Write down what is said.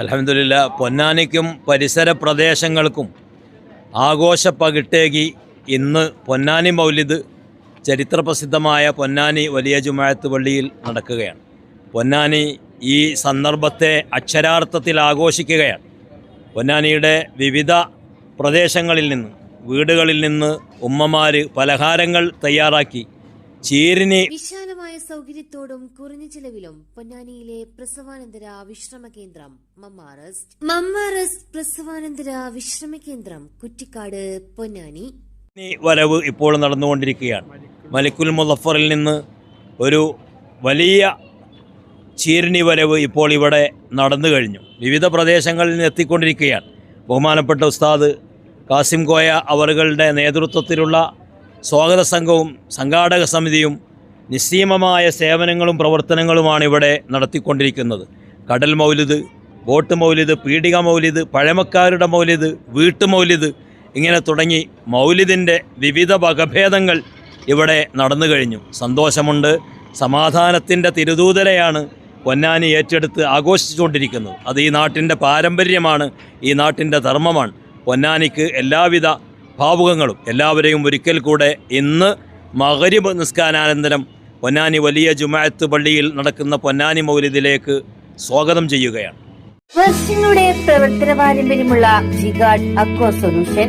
അലഹമില്ല പൊന്നാനിക്കും പരിസര പ്രദേശങ്ങൾക്കും ആഘോഷ പകിട്ടേകി ഇന്ന് പൊന്നാനി മൗലിദ് ചരിത്രപ്രസിദ്ധമായ പൊന്നാനി വലിയ ജുമാഴത്ത് പള്ളിയിൽ നടക്കുകയാണ്. പൊന്നാനി ഈ സന്ദർഭത്തെ അക്ഷരാർത്ഥത്തിൽ ആഘോഷിക്കുകയാണ്. പൊന്നാനിയുടെ വിവിധ പ്രദേശങ്ങളിൽ നിന്ന് വീടുകളിൽ നിന്ന് ഉമ്മമാർ പലഹാരങ്ങൾ തയ്യാറാക്കി ചീരിനി സൗകര്യത്തോടും കുറഞ്ഞ ചിലവിലും പൊന്നാനിയിലെ പ്രസവാനന്തര വിശ്രമ കേന്ദ്രം മമ്മാറസ്റ്റ്. മമ്മാറസ്റ്റ് പ്രസവാനന്തര വിശ്രമ കേന്ദ്രം കുറ്റിക്കാട് പൊന്നാനി. വരവ് ഇപ്പോൾ നടന്നുകൊണ്ടിരിക്കുകയാണ്. മലിക്കുൽ മുസഫറിൽ നിന്ന് ഒരു വലിയ ചീരണി വരവ് ഇപ്പോൾ ഇവിടെ നടന്നു കഴിഞ്ഞു. വിവിധ പ്രദേശങ്ങളിൽ നിന്ന് എത്തിക്കൊണ്ടിരിക്കുകയാണ്. ബഹുമാനപ്പെട്ട ഉസ്താദ് കാസിം കോയ അവറുകളുടെ നേതൃത്വത്തിലുള്ള സ്വാഗത സംഘവും സംഘാടക സമിതിയും നിസ്സീമമായ സേവനങ്ങളും പ്രവർത്തനങ്ങളുമാണ് ഇവിടെ നടത്തിക്കൊണ്ടിരിക്കുന്നത്. കടൽ മൗലിദ് ബോട്ട് മൗലിദ് പീഡിക മൗലിദ് പഴമക്കാരുടെ മൗലിദ് വീട്ടുമൗലിദ് ഇങ്ങനെ തുടങ്ങി മൗലിദിന്റെ വിവിധ വകഭേദങ്ങൾ ഇവിടെ നടന്നു കഴിഞ്ഞു. സന്തോഷമുണ്ട്. സമാധാനത്തിന്റെ തിരുദൂതരയാണ് പൊന്നാനി ഏറ്റെടുത്ത് ആഘോഷിച്ചുകൊണ്ടിരിക്കുന്നത്. അത് ഈ നാട്ടിന്റെ പാരമ്പര്യമാണ് ഈ നാട്ടിന്റെ ധർമ്മമാണ്. പൊന്നാനിക്ക് എല്ലാവിധ ഭാവുകങ്ങളും എല്ലാവരെയും ഒരിക്കൽ കൂടെ ഇന്ന് മകരിബ് നിസ്കാരാനന്തരം പൊന്നാനി വലിയ ജുമാഅത്ത് പള്ളിയിൽ നടക്കുന്ന പൊന്നാനി മൗലിദിലേക്ക് സ്വാഗതം ചെയ്യുകയാണ്. പ്രവർത്തന പാരമ്പര്യമുള്ള ജിഗാഡ് അക്വ സൊല്യൂഷൻ